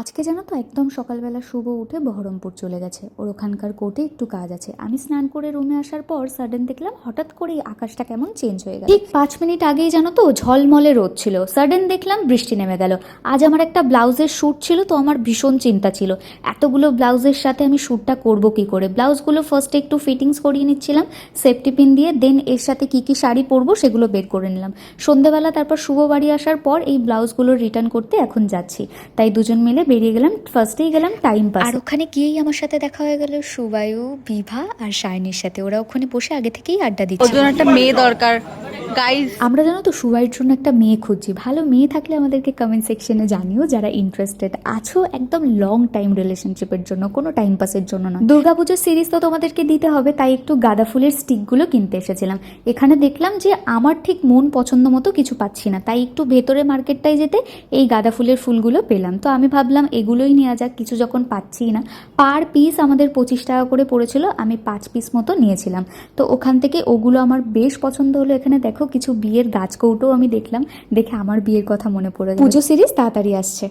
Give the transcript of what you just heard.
আজকে জানো তো একদম সকালবেলা শুভ উঠে বহরমপুর চলে গেছে। ওর ওখানকার কোর্টে একটু কাজ আছে। আমি স্নান করে রুমে আসার পর সাডেন দেখলাম হঠাৎ করেই আকাশটা কেমন চেঞ্জ হয়ে গেল। ঠিক পাঁচ মিনিট আগেই জানো তো ঝলমলে রোদ ছিল। সাডেন দেখলাম বৃষ্টি নেমে গেল। আজ আমার একটা ব্লাউজের শ্যুট ছিল, তো আমার ভীষণ চিন্তা ছিল। এতগুলো ব্লাউজের সাথে আমি শ্যুটটা করব কি করে? ব্লাউজগুলো ফার্স্টে একটু ফিটিংস করিয়ে নিচ্ছিলাম সেফটি পিন দিয়ে দেন এর সাথে কি কি শাড়ি পরবো সেগুলো বের করে নিলাম। সন্ধেবেলা তারপর শুভ বাড়ি আসার পর এই ব্লাউজগুলো রিটার্ন করতে এখন যাচ্ছি। তাই দুজন মিলে বেরিয়ে গেলাম ফার্স্টেই গেলাম টাইম পাস আর ওখানে গিয়েই আমার সাথে দেখা হয়ে গেল সুবায়ু বিভা আর শাইনির সাথে। ওরা ওখানে বসে আগে থেকেই আড্ডা ওর দিচ্ছে জন্য একটা মেয়ে দরকার। গাইজ আমরা জানো তো সুবাইয়ের জন্য একটা মেয়ে খুঁজছি। ভালো মেয়ে থাকলে আমাদেরকে কমেন্ট সেকশনে জানিও যারা ইন্টারেস্টেড আছো একদম লং টাইম রিলেশনশিপের জন্য, কোনো টাইম পাসের জন্য নয়। দুর্গাপুজোর সিরিজ তো তোমাদেরকে দিতে হবে, তাই একটু গাঁদা ফুলের স্টিকগুলো কিনতে এসেছিলাম। এখানে দেখলাম যে আমার ঠিক মন পছন্দ মতো কিছু পাচ্ছি না, তাই একটু ভেতরে মার্কেটটায় যেতে এই গাঁদা ফুলের ফুলগুলো পেলাম। তো আমি ভাবলাম এগুলোই নেওয়া যাক, কিছু যখন পাচ্ছি না। পার পিস আমাদের পঁচিশ টাকা করে পড়েছিল, আমি পাঁচ পিস মতো নিয়েছিলাম। তো ওখান থেকে ওগুলো আমার বেশ পছন্দ হলো এখানে দেখো কিছু বিয়ের গাছ কৌটো আমি দেখলাম দেখে আমার বিয়ের কথা মনে পড়ে। পুজো সিরিজ তাড়াতাড়ি আসছে